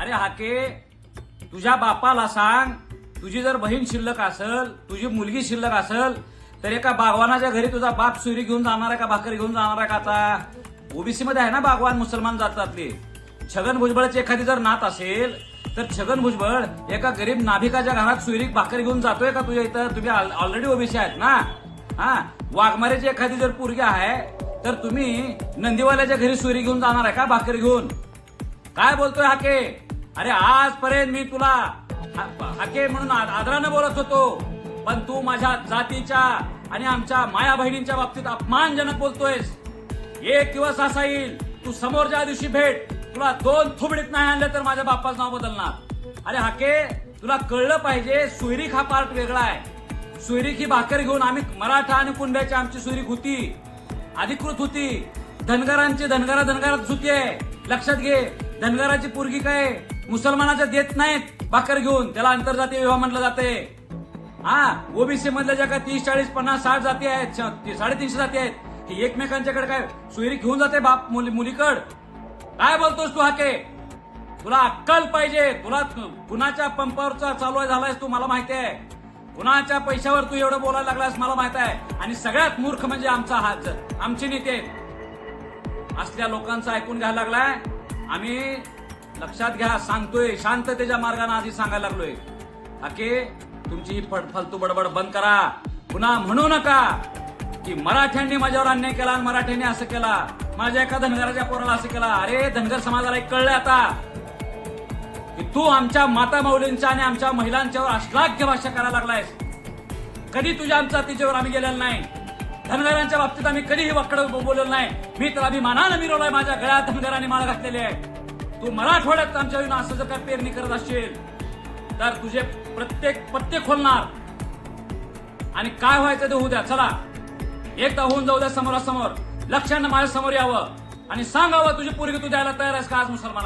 अरे हाके तुझ्या बापाला सांग तुझी जर बहीण शिल्लक असल तुझी मुलगी शिल्लक असल तर एका बागवानाच्या घरी तुझा बाप सुरी घेऊन जाणार आहे का भाकरी घेऊन जाणार आहे का आता? ओबीसी मध्ये आहे ना बागवान मुसलमान जातातले. छगन भुजबळाची एखादी जर नात असेल तर छगन भुजबळ एका गरीब नाभिकाच्या घरात सुरी भाकरी घेऊन जातोय का तुझ्या इथं? तुम्ही ऑलरेडी ओबीसी आहेत ना? हा? वाघमारेची एखादी जर पोरगी आहे तर तुम्ही नंदीवाल्याच्या घरी सुरी घेऊन जाणार आहे का भाकरी घेऊन? काय बोलतोय हाके? अरे आजपर्यंत मी तुला हा- हाके म्हणून आदरानं बोलत होतो. पण तू माझ्या जातीच्या आणि आमच्या माया बहिणींच्या बाबतीत अपमानजनक बोलतोयस. एक दिवस असा येईल तू समोरच्या दिवशी भेट तुला दोन थुबडीत नाही आणलं तर माझ्या बाप्पाचं नाव बदलणार. अरे हाके तुला कळलं पाहिजे सुईरीक हा पार्ट वेगळा आहे. सुईरीक ही भाकर घेऊन आम्ही मराठा आणि कुंड्याची आमची सुईरीक होती. अधिकृत होती. धनगरांची धनगरा धनगरात होती आहे. लक्षात घे धनगराची पोरगी काय मुसलमानाच्या देत नाहीत भाकर घेऊन. त्याला आंतरजातीय विवाह म्हटलं जाते. हा ओबीसी मधल्या ज्या काय तीस चाळीस पन्नास साठ जाती आहेत साडेतीनशे जाती आहेत. की एकमेकांच्याकडे काय सुईरी घेऊन जाते बाप मुली मुलीकड? काय बोलतोस तू हाके? तुला अक्कल पाहिजे. तुला कुणाच्या पंपावरचा चालू आहे झालायस तू मला माहिती आहे. कुणाच्या पैशावर तू एवढं बोलायला लागलास मला माहीत आहे. आणि सगळ्यात मूर्ख म्हणजे आमचा हात आमचे नेते. असल्या लोकांचं ऐकून घ्यायला लागलाय. आम्ही लक्षात घ्या सांगतोय. शांततेच्या मार्गाने आधी सांगायला लागलोय. अके तुमची ही फड- फालतू बडबड बंद करा. पुन्हा म्हणू नका की मराठ्यांनी माझ्यावर अन्याय केला आणि मराठ्यांनी असं केला. माझ्या एका धनगराच्या पोराला असं केला. अरे धनगर समाजाला एक कळलं आता. की तू आमच्या माता माऊलींच्या आणि आमच्या महिलांच्यावर अश्लाघ्य भाषा करायला लागलायस. कधी तुझ्या आमच्या तिच्यावर आम्ही गेलेलो नाही. धनगरांच्या बाबतीत आम्ही कधीही वाकडं बोललेलो नाही. मी तर अभिमानानं मिरवलाय. माझ्या गळ्यात धनगरांनी माळ घातलेली आहे. तू मराठवाड्यात आमच्या येऊन असं जर काय पेरणी करत असशील तर तुझे प्रत्येक पत्ते खोलणार. आणि काय व्हायचं ते होऊ द्या. चला. एकदा होऊन जाऊ द्या समोरासमोर. लक्षानं माझ्यासमोर यावं. आणि सांगावं तुझी पोरगी तू द्यायला तयार आहेस का आज मुसलमान